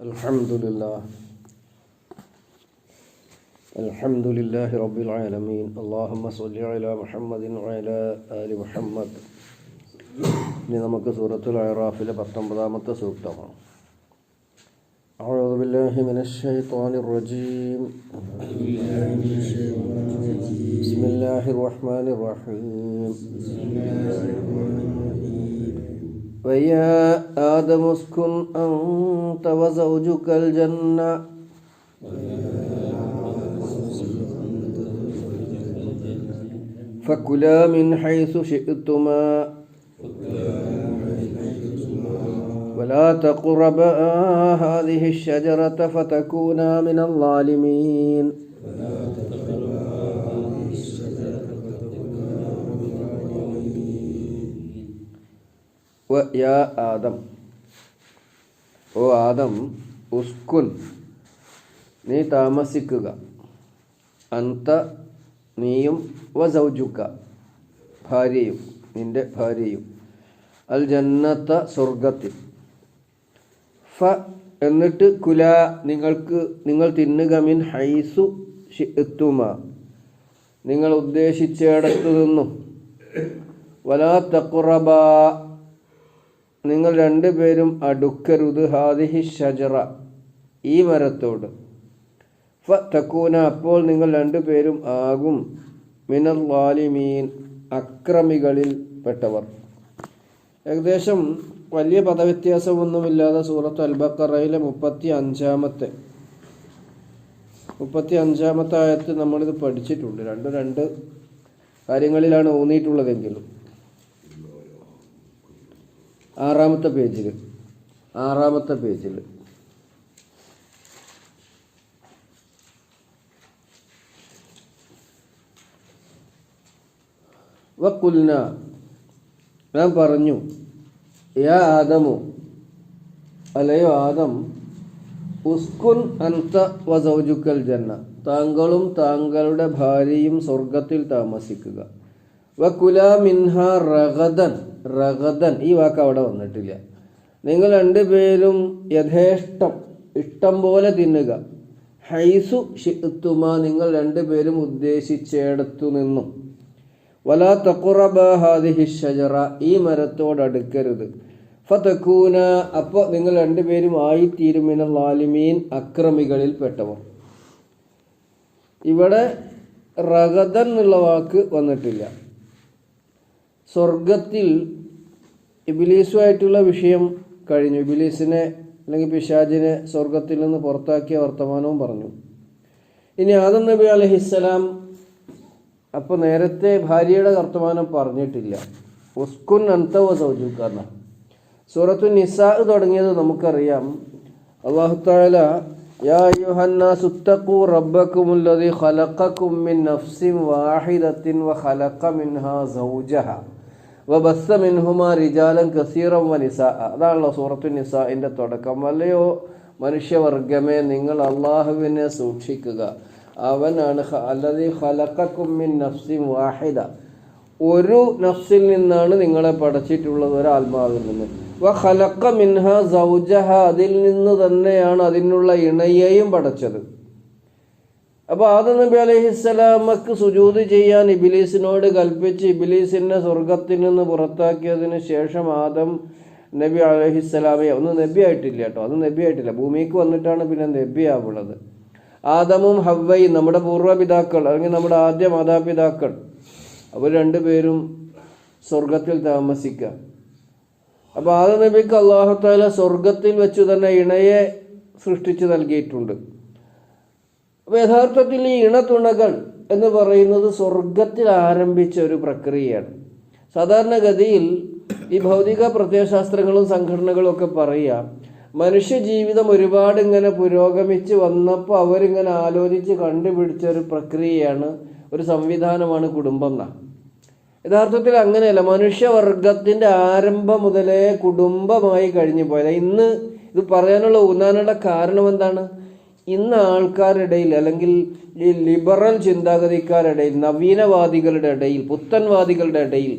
الحمد لله الحمد لله رب العالمين اللهم صل على محمد وعلى آل محمد ഇനി നമുക്ക് സൂറത്തുൽ അറാഫിലെ പത്തൊമ്പതാമത്തെ സൂക്തമാണ് أعوذ بالله من الشيطان الرجيم بسم الله الرحمن الرحيم ويا آدم اسكن أنت وزوجك الجنة. فكلا من حيث شئتما. ولا تقربا هذه الشجرة فتكونا من الظالمين. യാ ആദം. ഓ ആദം ഉസ്കുൻ. നീ താമസിക്കുക. അന്ത നീയും വസൗജുക്ക ഭാര്യയും നിന്റെ ഭാര്യയും. അൽ ജന്നത്ത സ്വർഗത്തിൽ ഫ എന്നിട്ട് കുല നിങ്ങൾക്ക് നിങ്ങൾ തിന്നുക മിൻ ഹൈസു എത്തുമ. നിങ്ങൾ ഉദ്ദേശിച്ചിടത്തു നിന്നും. വലാ തക്കുറബ നിങ്ങൾ രണ്ടുപേരും അടുക്കരുത്. ഹാദിഹി ഷജറ ഈ മരത്തോട്. ഫ തക്കൂന അപ്പോൾ നിങ്ങൾ രണ്ടുപേരും ആകും. മിനൽ വാലിമീൻ അക്രമികളിൽ പെട്ടവർ. ഏകദേശം വലിയ പദവ്യത്യാസമൊന്നുമില്ലാതെ സൂറത്ത് അൽബക്കറയിലെ മുപ്പത്തി അഞ്ചാമത്തെ മുപ്പത്തി അഞ്ചാമത്തെ ആയത്ത് നമ്മളിത് പഠിച്ചിട്ടുണ്ട്. രണ്ട് രണ്ട് കാര്യങ്ങളിലാണ് ഊന്നിയിട്ടുള്ളതെങ്കിലും. ആറാമത്തെ പേജിൽ ആറാമത്തെ പേജിൽ. വക്കുൽന ഞാൻ പറഞ്ഞു യാ ആദമു അല്ലയോ ആദം ഉസ്കുൻ അന്ത വസൗജുക്കൽ ജന്ന താങ്കളും താങ്കളുടെ ഭാര്യയും സ്വർഗത്തിൽ താമസിക്കുക. വക്കുല മിൻഹ റഗദൻ റഗദൻ. ഈ വാക്ക് അവിടെ വന്നിട്ടില്ല. നിങ്ങൾ രണ്ടുപേരും യഥേഷ്ടം ഇഷ്ടം പോലെ തിന്നുക. ഹൈസു ഷിത്തുമ നിങ്ങൾ രണ്ടുപേരും ഉദ്ദേശിച്ചിടത്തു നിന്നും. വലാ തക്കുറബ ഹാദിഹി ഷജറ ഈ മരത്തോടടുക്കരുത് ഫതക്കൂന അപ്പോൾ നിങ്ങൾ രണ്ടുപേരും ആയിത്തീരുമിന ലാലിമീൻ അക്രമികളിൽ പെട്ടവർ. ഇവിടെ റഗതൻ എന്നുള്ള വാക്ക് വന്നിട്ടില്ല. സ്വർഗത്തിൽ ഇബിലീസുമായിട്ടുള്ള വിഷയം കഴിഞ്ഞു. ഇബിലീസിനെ അല്ലെങ്കിൽ പിശാജിനെ സ്വർഗത്തിൽ നിന്ന് പുറത്താക്കിയ വർത്തമാനവും പറഞ്ഞു. ഇനി ആദം നബി അലഹിസ്സലാം അപ്പോൾ നേരത്തെ ഭാര്യയുടെ വർത്തമാനം പറഞ്ഞിട്ടില്ല. ഉസ്കുൻ അന്തവ സൂറത്തു നിസാ തുടങ്ങിയത് നമുക്കറിയാം. അള്ളാഹു താല الذي خلقكم من نفس വബസ്സ റിജാലൻ കസീറം വ നിസാ അതാണല്ലോ സൂറത്തു നിസാഇന്റെ തുടക്കം. അല്ലയോ മനുഷ്യവർഗമേ നിങ്ങൾ അള്ളാഹുവിനെ സൂക്ഷിക്കുക. അവനാണ് അല്ലതി മിൻ നഫ്സിൻ വാഹിദ. ഒരു നഫ്സിൽ നിന്നാണ് നിങ്ങളെ പടച്ചിട്ടുള്ളത് ഒരു ആത്മാവിൽ നിന്ന്. വ ഖലഖ മിൻഹ സൗജഹ അതിൽ നിന്ന് തന്നെയാണ് അതിനുള്ള ഇണയെയും പടച്ചത്. അപ്പോൾ ആദം നബി അലഹിസ്സലാമക്ക് സുജൂത് ചെയ്യാൻ ഇബിലീസിനോട് കൽപ്പിച്ച് ഇബിലീസിനെ സ്വർഗത്തിൽ നിന്ന് പുറത്താക്കിയതിന് ശേഷം ആദം നബി അലഹിസ്സലാമെ ഒന്ന് നബി ആയിട്ടില്ല കേട്ടോ അത് നബി ആയിട്ടില്ല ഭൂമിക്ക് വന്നിട്ടാണ് പിന്നെ നബി ആവുള്ളത് ആദമും ഹവ്വയും നമ്മുടെ പൂർവപിതാക്കൾ അല്ലെങ്കിൽ നമ്മുടെ ആദ്യ മാതാപിതാക്കൾ അവർ രണ്ടുപേരും സ്വർഗത്തിൽ താമസിക്കുക അപ്പോൾ ആദ നബിക്ക് അള്ളാഹുത്താല സ്വർഗത്തിൽ വെച്ചു തന്നെ ഇണയെ സൃഷ്ടിച്ചു നൽകിയിട്ടുണ്ട്. യഥാർത്ഥത്തിൽ ഈ ഇണതുണകൾ എന്ന് പറയുന്നത് സ്വർഗത്തിൽ ആരംഭിച്ച ഒരു പ്രക്രിയയാണ്. സാധാരണഗതിയിൽ ഈ ഭൗതിക പ്രത്യയശാസ്ത്രങ്ങളും സംഘടനകളും ഒക്കെ പറയുക മനുഷ്യ ജീവിതം ഒരുപാട് ഇങ്ങനെ പുരോഗമിച്ച് വന്നപ്പോൾ അവരിങ്ങനെ ആലോചിച്ച് കണ്ടുപിടിച്ച ഒരു പ്രക്രിയയാണ് ഒരു സംവിധാനമാണ് കുടുംബം എന്നാ യഥാർത്ഥത്തിൽ അങ്ങനെയല്ല മനുഷ്യവർഗത്തിന്റെ ആരംഭം മുതലേ കുടുംബമായി കഴിഞ്ഞു പോയത്. ഇന്ന് ഇത് പറയാനുള്ള ഊന്നാനുള്ള കാരണം എന്താണ്? ഇന്ന് ആൾക്കാരുടെ ഇടയിൽ അല്ലെങ്കിൽ ഈ ലിബറൽ ചിന്താഗതിക്കാരുടെ ഇടയിൽ നവീനവാദികളുടെ ഇടയിൽ പുത്തൻവാദികളുടെ ഇടയിൽ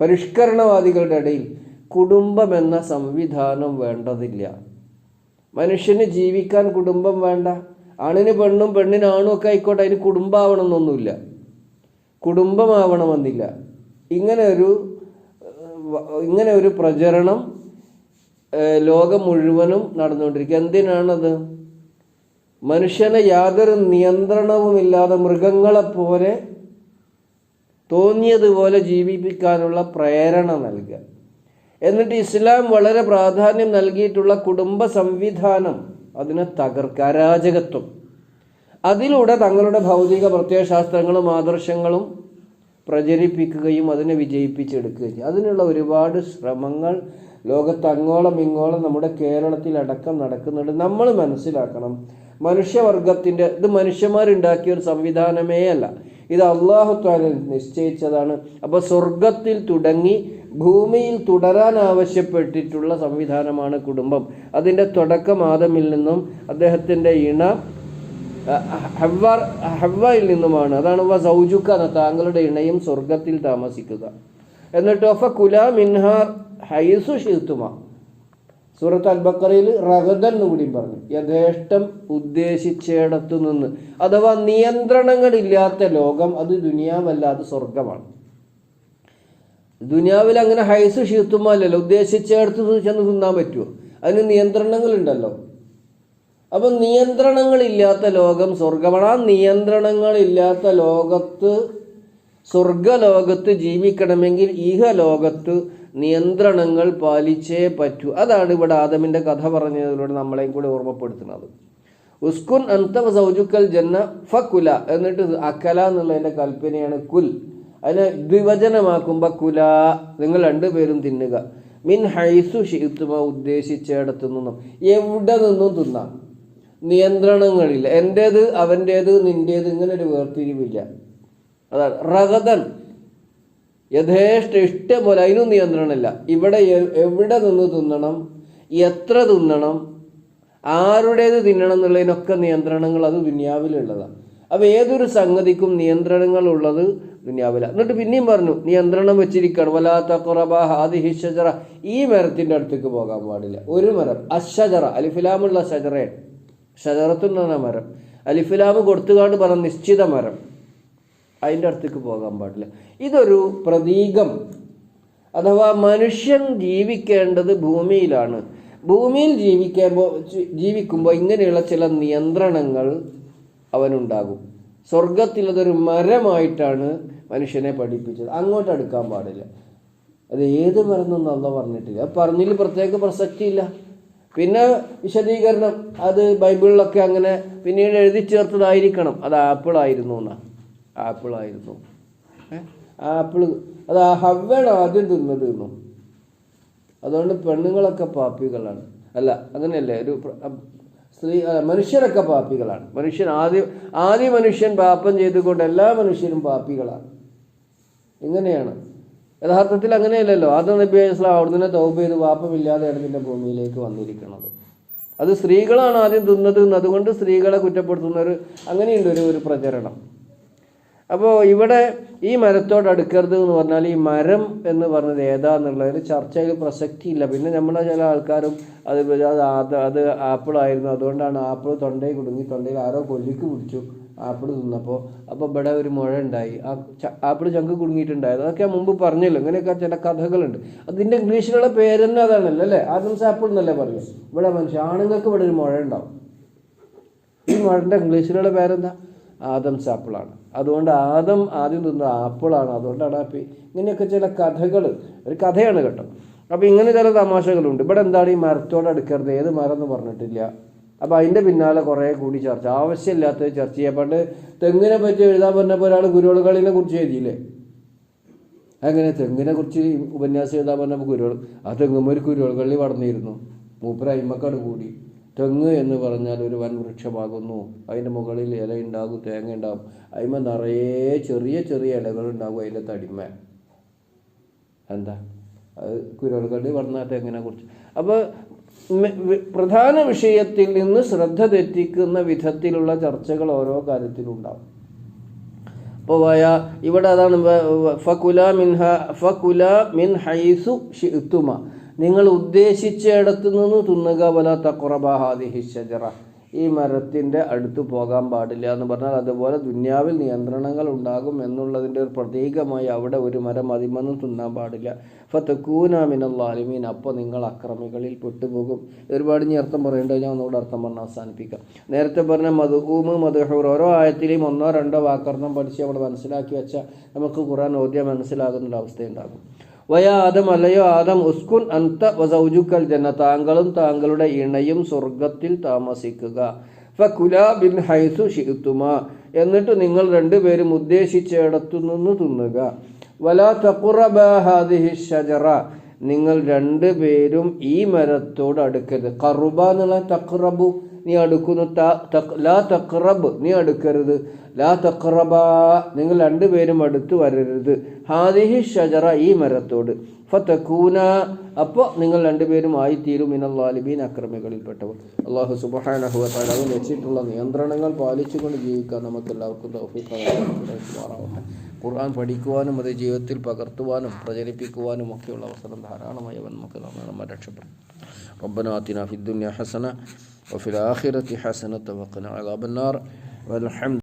പരിഷ്കരണവാദികളുടെ ഇടയിൽ കുടുംബം എന്ന സംവിധാനം വേണ്ടതില്ല. മനുഷ്യന് ജീവിക്കാൻ കുടുംബം വേണ്ട. ആണിന് പെണ്ണും പെണ്ണിന് ആണും ഒക്കെ ആയിക്കോട്ടെ അതിന് കുടുംബമാവണമെന്നൊന്നുമില്ല കുടുംബമാവണമെന്നില്ല. ഇങ്ങനെ ഒരു ഇങ്ങനെ ഒരു പ്രചരണം ലോകം മുഴുവനും നടന്നുകൊണ്ടിരിക്കുക. എന്തിനാണത്? മനുഷ്യനെ യാതൊരു നിയന്ത്രണവുമില്ലാതെ മൃഗങ്ങളെപ്പോലെ തോന്നിയതുപോലെ ജീവിപ്പിക്കാനുള്ള പ്രേരണ നൽകുക. എന്നിട്ട് ഇസ്ലാം വളരെ പ്രാധാന്യം നൽകിയിട്ടുള്ള കുടുംബ സംവിധാനം അതിനെ തകർക്കുക അരാജകത്വം. അതിലൂടെ തങ്ങളുടെ ഭൗതിക പ്രത്യയശാസ്ത്രങ്ങളും ആദർശങ്ങളും പ്രചരിപ്പിക്കുകയും അതിനെ വിജയിപ്പിച്ചെടുക്കുകയും ചെയ്യും. അതിനുള്ള ഒരുപാട് ശ്രമങ്ങൾ ലോകത്ത് അങ്ങോളം ഇങ്ങോളം നമ്മുടെ കേരളത്തിലടക്കം നടക്കുന്നുണ്ട്. നമ്മൾ മനസ്സിലാക്കണം മനുഷ്യവർഗത്തിന്റെ ഇത് മനുഷ്യന്മാരുണ്ടാക്കിയ ഒരു സംവിധാനമേ അല്ല. ഇത് അള്ളാഹു താല നിശ്ചയിച്ചതാണ്. അപ്പോൾ സ്വർഗത്തിൽ തുടങ്ങി ഭൂമിയിൽ തുടരാൻ ആവശ്യപ്പെട്ടിട്ടുള്ള സംവിധാനമാണ് കുടുംബം. അതിന്റെ തുടക്കം ആദമിൽ നിന്നും അദ്ദേഹത്തിന്റെ ഇണ ഹവ്വാർ ഹവ്വയിൽ നിന്നുമാണ്. അതാണ് വ സൗജുക്ക താങ്കളുടെ ഇണയും സ്വർഗത്തിൽ താമസിക്കുക. എന്നിട്ട് ഒഫ കുല മിൻഹാർ ഹൈസു ഷിത്തുമ. സൂറത്ത് അൽബക്കറയിൽ റഹദൻ എന്ന് കൂടി പറഞ്ഞു. യഥേഷ്ടം ഉദ്ദേശിച്ചിടത്തു നിന്ന്. അഥവാ നിയന്ത്രണങ്ങളില്ലാത്ത ലോകം അത് ദുനിയാവല്ല അത് സ്വർഗമാണ് ദുനിയാവിൽ അങ്ങനെ ഹൈസ് ഷീത്തുമല്ലല്ലോ ഉദ്ദേശിച്ചിടത്ത് ചെന്ന് തിന്നാൻ പറ്റുമോ അതിന് നിയന്ത്രണങ്ങളുണ്ടല്ലോ. അപ്പം നിയന്ത്രണങ്ങളില്ലാത്ത ലോകം സ്വർഗമാണ് ആ നിയന്ത്രണങ്ങളില്ലാത്ത ലോകത്ത് സ്വർഗലോകത്ത് ജീവിക്കണമെങ്കിൽ ഇഹലോകത്ത് നിയന്ത്രണങ്ങൾ പാലിച്ചേ പറ്റൂ. അതാണ് ഇവിടെ ആദമിന്റെ കഥ പറഞ്ഞതിലൂടെ നമ്മളെയും കൂടി ഓർമ്മപ്പെടുത്തുന്നത്. ഉസ്കുൻ അന്തവ സൗജുക്കൽ ജന്ന ഫ കുല എന്നിട്ട് അക്കല എന്നുള്ളതിന്റെ കൽപ്പനയാണ് കുൽ. അതിനെ ദ്വിവചനമാക്കുമ്പോൾ കുല നിങ്ങൾ രണ്ടുപേരും തിന്നുക. മിൻ ഹൈസു ഷിത്തുമ ഉദ്ദേശിച്ചിടത്തു നിന്നും എവിടെ നിന്നും തിന്നാം? നിയന്ത്രണങ്ങളില്ല. എന്റേത് അവന്റേത് നിന്റേത് ഇങ്ങനെ ഒരു വേർതിരിവില്ല. അതാണ്. റഗതൻ. യഥേഷ്ട ഇഷ്ടം പോലെ അതിനും നിയന്ത്രണമില്ല. ഇവിടെ എവിടെ നിന്ന് തിന്നണം എത്ര തിന്നണം ആരുടേത് തിന്നണം എന്നുള്ളതിനൊക്കെ നിയന്ത്രണങ്ങൾ അത് ദുനിയാവിലുള്ളതാണ്. അപ്പോൾ ഏതൊരു സംഗതിക്കും നിയന്ത്രണങ്ങൾ ഉള്ളത് ദുനിയാവില. എന്നിട്ട് പിന്നെയും പറഞ്ഞു നിയന്ത്രണം വെച്ചിരിക്കണം. വലാത്ത കുറബ ഹാദി ഹിഷജറ ഈ മരത്തിന്റെ അടുത്തേക്ക് പോകാൻ പാടില്ല. ഒരു മരം. അഷജറ അലിഫിലാമുള്ള ഷജറേ ഷജറത്തു എന്ന മരം. അലിഫിലാമ് കൊടുത്തുകാണ്ട് പറഞ്ഞ നിശ്ചിത മരം. അതിന്റെ അടുത്തേക്ക് പോകാൻ പാടില്ല. ഇതൊരു പ്രതീകം. അഥവാ മനുഷ്യൻ ജീവിക്കേണ്ടത് ഭൂമിയിലാണ്. ഭൂമിയിൽ ജീവിക്കുമ്പോൾ ജീവിക്കുമ്പോൾ ഇങ്ങനെയുള്ള ചില നിയന്ത്രണങ്ങൾ അവനുണ്ടാകും. സ്വർഗത്തിൽ അതൊരു മരമായിട്ടാണ് മനുഷ്യനെ പഠിപ്പിച്ചത്. അങ്ങോട്ട് അടുക്കാൻ പാടില്ല. അത് ഏത് മരം എന്നൊന്നും അല്ല പറഞ്ഞിട്ടില്ല. പറഞ്ഞതിൽ പ്രത്യേക പ്രസക്തിയില്ല. പിന്നെ വിശദീകരണം അത് ബൈബിളിലൊക്കെ അങ്ങനെ പിന്നീട് എഴുതി ചേർത്തതായിരിക്കണം. അത് ആപ്പിൾ ആയിരുന്നു എന്നാ. ആപ്പിൾ ആയിരുന്നു. ആപ്പിൾ അത് ഹവ്വാണ് ആദ്യം തിന്നത് എന്നും. അതുകൊണ്ട് പെണ്ണുങ്ങളൊക്കെ പാപ്പികളാണ്. അല്ല അങ്ങനെയല്ലേ ഒരു സ്ത്രീ മനുഷ്യരൊക്കെ പാപ്പികളാണ്. മനുഷ്യൻ ആദ്യം ആദ്യ മനുഷ്യൻ പാപം ചെയ്തുകൊണ്ട് എല്ലാ മനുഷ്യരും പാപ്പികളാണ്. ഇങ്ങനെയാണ്. യഥാർത്ഥത്തിൽ അങ്ങനെയല്ലല്ലോ. ആദ്യം നബി സ്വലാം അവിടുന്ന് തൗബ ചെയ്ത് പാപമില്ലാതെയാണ് ഇതിന്റെ ഭൂമിയിലേക്ക് വന്നിരിക്കുന്നത്. അത് സ്ത്രീകളാണ് ആദ്യം തിന്നത്. അതുകൊണ്ട് സ്ത്രീകളെ കുറ്റപ്പെടുത്തുന്ന ഒരു അങ്ങനെയുണ്ട് ഒരു ഒരു പ്രചരണം. അപ്പോൾ ഇവിടെ ഈ മരത്തോട് അടുക്കരുത് എന്ന് പറഞ്ഞാൽ ഈ മരം എന്ന് പറഞ്ഞത് ഏതാന്നുള്ളതിന് ചർച്ചയിൽ പ്രസക്തിയില്ല. പിന്നെ നമ്മളെ ചില ആൾക്കാരും അത് അത് അത് ആപ്പിളായിരുന്നു. അതുകൊണ്ടാണ് ആപ്പിൾ തൊണ്ടയിൽ കുടുങ്ങി തൊണ്ടയിൽ ആരോ കൊല്ലിക്ക് പിടിച്ചു ആപ്പിൾ തിന്നപ്പോൾ അപ്പോൾ ഇവിടെ ഒരു മുഴ ഉണ്ടായി. ആ ആപ്പിൾ ചങ്ക് കുടുങ്ങിയിട്ടുണ്ടായത്. അതൊക്കെ ഞാൻ മുമ്പ് പറഞ്ഞല്ലോ? ഇങ്ങനെയൊക്കെ ചില കഥകളുണ്ട്. അതിന്റെ ഇംഗ്ലീഷിലുള്ള പേര് തന്നെ അതാണല്ലോ അല്ലേ? ആദംസ് ആപ്പിൾ എന്നല്ലേ പറഞ്ഞു ഇവിടെ മനുഷ്യ ആണുങ്ങൾക്ക് ഇവിടെ ഒരു മുഴ ഉണ്ടാവും. ഈ മുഴന്റെ ഇംഗ്ലീഷിലുള്ള പേരെന്താ? ആദംസ് ആപ്പിളാണ്. അതുകൊണ്ട് ആദം ആദ്യം തിന്ന ആപ്പിളാണ്. അതുകൊണ്ടാണ് ആ പേ ഇങ്ങനെയൊക്കെ ചില കഥകൾ. ഒരു കഥയാണ് കേട്ടോ. അപ്പോൾ ഇങ്ങനെ ചില തമാശകളുണ്ട്. ഇവിടെ എന്താണ് ഈ മരത്തോട് അടുക്കരുത്? ഏത് മരം എന്ന് പറഞ്ഞിട്ടില്ല. അപ്പോൾ അതിന്റെ പിന്നാലെ കുറേ കൂടി ചർച്ച. ആവശ്യമില്ലാത്ത ചർച്ച. ചെയ്യാൻ പണ്ട് തെങ്ങിനെ പറ്റി എഴുതാൻ പറഞ്ഞപ്പോൾ ഒരാൾ കുരുവളുകളിനെ കുറിച്ച് എഴുതിയില്ലേ? അങ്ങനെ തെങ്ങിനെ കുറിച്ച് ഉപന്യാസം എഴുതാൻ പറഞ്ഞപ്പോൾ കുരുവൾ ആ തെങ്ങുമ്പോൾ ഒരു കുരുവൾകളി വളർന്നിരുന്നു. മൂപ്പര അയിമക്കാട് കൂടി. തെങ്ങ് എന്ന് പറഞ്ഞാൽ ഒരു വൻ വൃക്ഷമാകുന്നു അതിന്റെ മുകളിൽ ഇല ഉണ്ടാകും തേങ്ങ ഉണ്ടാകും അതിമ നിറയെ ചെറിയ ചെറിയ ഇലകൾ ഉണ്ടാകും അതിലെ തടിമ. എന്താ? അത് കുരുവൾകളി പറഞ്ഞ തെങ്ങിനെ കുറിച്ച്. അപ്പോൾ പ്രധാന വിഷയത്തിൽ നിന്ന് ശ്രദ്ധ തെറ്റിക്കുന്ന വിധത്തിലുള്ള ചർച്ചകൾ ഓരോ കാര്യത്തിലും ഉണ്ടാകും അപ്പോൾ വയ ഇവിടെ അതാണ് ഫകുല മിൻഹ ഫകുല മിൻ ഹൈസു ഷിത്തുമ നിങ്ങൾ ഉദ്ദേശിച്ചിടത്ത് നിന്ന് തിന്നുക വല തക്കുറബാഹാദിഹി ഷജറ ഈ മരത്തിന്റെ അടുത്ത് പോകാൻ പാടില്ല എന്ന് പറഞ്ഞാൽ അതുപോലെ ദുന്യാവിൽ നിയന്ത്രണങ്ങൾ ഉണ്ടാകും എന്നുള്ളതിന്റെ ഒരു പ്രതീകമായി അവിടെ ഒരു മരം അതിമന്നും തിന്നാൻ പാടില്ല. ഫത്തക്കൂന മിനല്ലാലിമീൻ. അപ്പോൾ നിങ്ങൾ അക്രമികളിൽ പെട്ടുപോകും. ഒരുപാട് ഇനി അർത്ഥം പറയേണ്ടത് ഞാൻ ഒന്നുകൂടെ അർത്ഥം പറഞ്ഞ് അവസാനിപ്പിക്കാം. നേരത്തെ പറഞ്ഞ മധുഹൂമ് മധുഹൂർ ഓരോ ആയത്തിലെയും ഒന്നോ രണ്ടോ വാക്കർത്ഥം പഠിച്ച് നമ്മൾ മനസ്സിലാക്കി വെച്ചാൽ നമുക്ക് ഖുറാൻ ഓദ്യം മനസ്സിലാകുന്ന അവസ്ഥയുണ്ടാകും. വയ ആദം അല്ലയോ ആദം ഉസ്കുൻ അന്ത വസൗജുക്കൽ ജന്ന താങ്കളും താങ്കളുടെ ഇണയും സ്വർഗത്തിൽ താമസിക്കുക. ഫകുല ബിൻ ഹൈസു ഷിത്തുമ എന്നിട്ട് നിങ്ങൾ രണ്ടുപേരും ഉദ്ദേശിച്ചിടത്തു നിന്ന് തിന്നുക. വല തഖുറബാഹാദിഹി ഷജറ നിങ്ങൾ രണ്ടുപേരും ഈ മരത്തോട് അടുക്കരുത്. കറുബ എന്നുള്ള തക്റബു നീ അടുക്കുന്നു ലാ തക്റബ് നീ അടുക്കരുത്. ലാ തക്റബ നിങ്ങൾ രണ്ടുപേരും അടുത്ത് വരരുത്. ഹാദിഹി ഷജറ ഈ മരത്തോട് ഫതക്കൂന അപ്പോൾ നിങ്ങൾ രണ്ടുപേരും ആയിത്തീരും മിനല്ലാലിബീൻ അക്രമികളിൽപ്പെട്ടവർ അള്ളാഹു സുബഹാനഹു താല അത് വെച്ചിട്ടുള്ള നിയന്ത്രണങ്ങൾ പാലിച്ചുകൊണ്ട് ജീവിക്കാൻ നമുക്ക് എല്ലാവർക്കും തൗഫീഖാവട്ടെ ഖുർആൻ പഠിക്കുവാനും അത് ജീവിതത്തിൽ പകർത്തുവാനും പ്രചരിപ്പിക്കുവാനും ഒക്കെയുള്ള അവസരം ധാരാളമായി അവൻ നമുക്ക് നമ്മെ നമ്മെ രക്ഷപ്പെടും ربنا آتنا في الدنيا حسنة وفي الآخرة حسنة وقنا عذاب النار والحمد